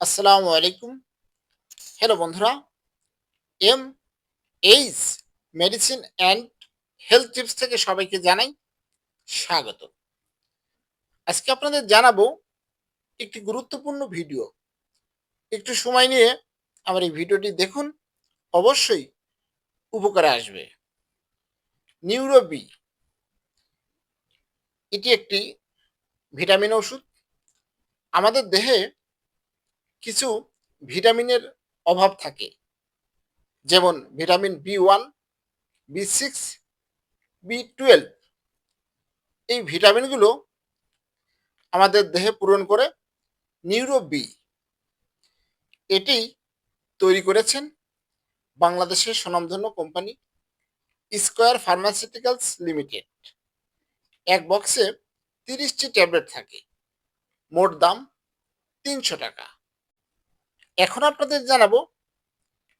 আসসালামু আলাইকুম। হ্যালো বন্ধুরা M H medicine and health tips থেকে সবাইকে জানাই স্বাগত। আজকে আপনাদের জানাব একটি গুরুত্বপূর্ণ ভিডিও। একটু সময় নিয়ে আমার এই ভিডিওটি দেখুন, অবশ্যই উপকারে আসবে। নিউরোবি এটি একটি ভিটামিন ওষুধ। আমাদের দেহে কিছু ভিটামিনের অভাব থাকে। যেমন vitamin B one, B six, B twelve. এই ভিটামিনগুলো আমাদের দেহে পূরণ করে নিউরো বি। এটি তৈরি করেছেন বাংলাদেশের স্বনামধন্য কোম্পানি স্কোয়ার ফার্মাসিউটিক্যালস লিমিটেড। এক বক্সে তিরিশটি ট্যাবলেট থাকে। মোট দাম তিনশো টাকা। এখন আপনাদের জানাব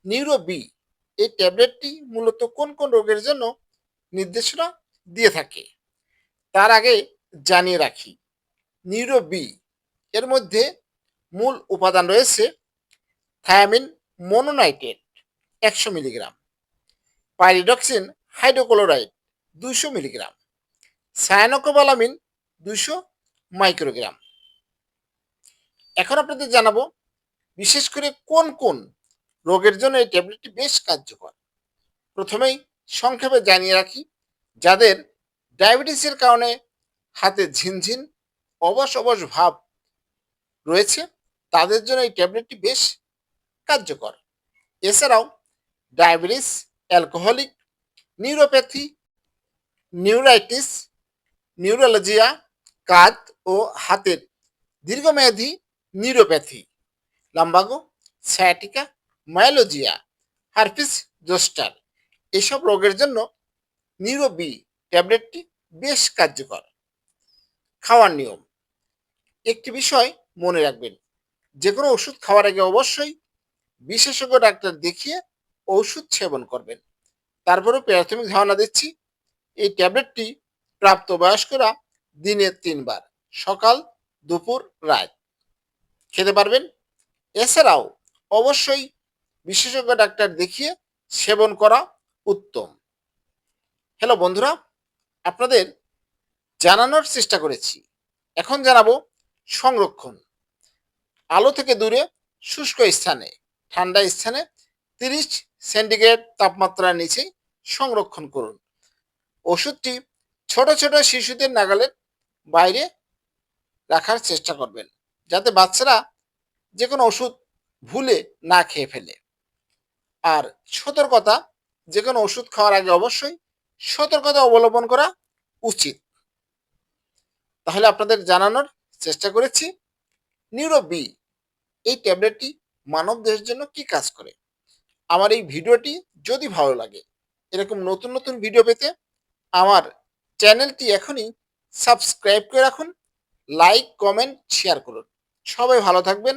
নিউরো বি এই ট্যাবলেটটি মূলত কোন কোন রোগের জন্য নির্দেশনা দিয়ে থাকে? তার আগে জানিয়ে রাখি নিউরো বি এর মধ্যে মূল উপাদান রয়েছে থায়ামিন মনোনাইট্রেট একশো মিলিগ্রাম পাইরিডক্সিন হাইড্রোক্লোরাইড দুশো মিলিগ্রাম সায়ানোকোবালামিন দুশো মাইক্রোগ্রাম। এখন আপনাদের জানাব বিশেষ করে কোন কোন রোগের জন্য এই ট্যাবলেটটি বেশ কার্যকর। প্রথমেই সংক্ষেপে জানিয়ে রাখি, যাদের ডায়াবেটিসের কারণে হাতে ঝিনঝিন, অবশ অবশ ভাব রয়েছে, তাদের জন্য এই ট্যাবলেটটি বেশ কার্যকর। এছাড়াও diabetes, alcoholic, neuropathy, neuritis, neuralgia, কাঁধ ও হাতের দীর্ঘমেয়াদী neuropathy. Lumbago sciatica myalgia herpes zoster এসব রোগের জন্য নিউরোবি ট্যাবলেটটি বেশ কার্যকর। খাওয়ার নিয়ম। একটি বিষয় মনে রাখবেন যে কোনো ওষুধ খাওয়ার আগে অবশ্যই বিশেষজ্ঞ ডাক্তার দেখিয়ে ওষুধ সেবন করবেন। তারপরেও প্রাথমিক ধারণা দিচ্ছি, এই ট্যাবলেটটি প্রাপ্তবয়স্করা দিনে তিনবার, সকাল, দুপুর, রাত। খেতে পারবেন? এছাড়াও অবশ্যই বিশেষজ্ঞ ডাক্তার দেখিয়ে সেবন করা উত্তম। হ্যালো বন্ধুরা, আপনাদের জানানোর চেষ্টা করেছি। এখন জানাব সংরক্ষণ। আলো থেকে দূরে, শুষ্ক স্থানে, ঠান্ডা স্থানে তিরিশ সেন্টিগ্রেড তাপমাত্রার নিচে সংরক্ষণ করুন। ওষুধটি ছোট ছোট শিশুদের নাগালের বাইরে রাখার চেষ্টা করবেন, যাতে বাচ্চারা যে কোনো ওষুধ ভুলে না খেয়ে ফেলে। আর সতর্কতা যে কোনো ওষুধ খাওয়ার আগে অবশ্যই সতর্কতা অবলম্বন করা উচিত। তাহলে আপনাদের জানানোর চেষ্টা করেছি নিউরো বি এই ট্যাবলেটটি মানব দেহের জন্য কি কাজ করে? আমার এই ভিডিওটি যদি ভালো লাগে, এরকম নতুন নতুন ভিডিও পেতে আমার চ্যানেলটি এখনই সাবস্ক্রাইব করে রাখুন, লাইক, কমেন্ট, শেয়ার করুন। সবাই ভালো থাকবেন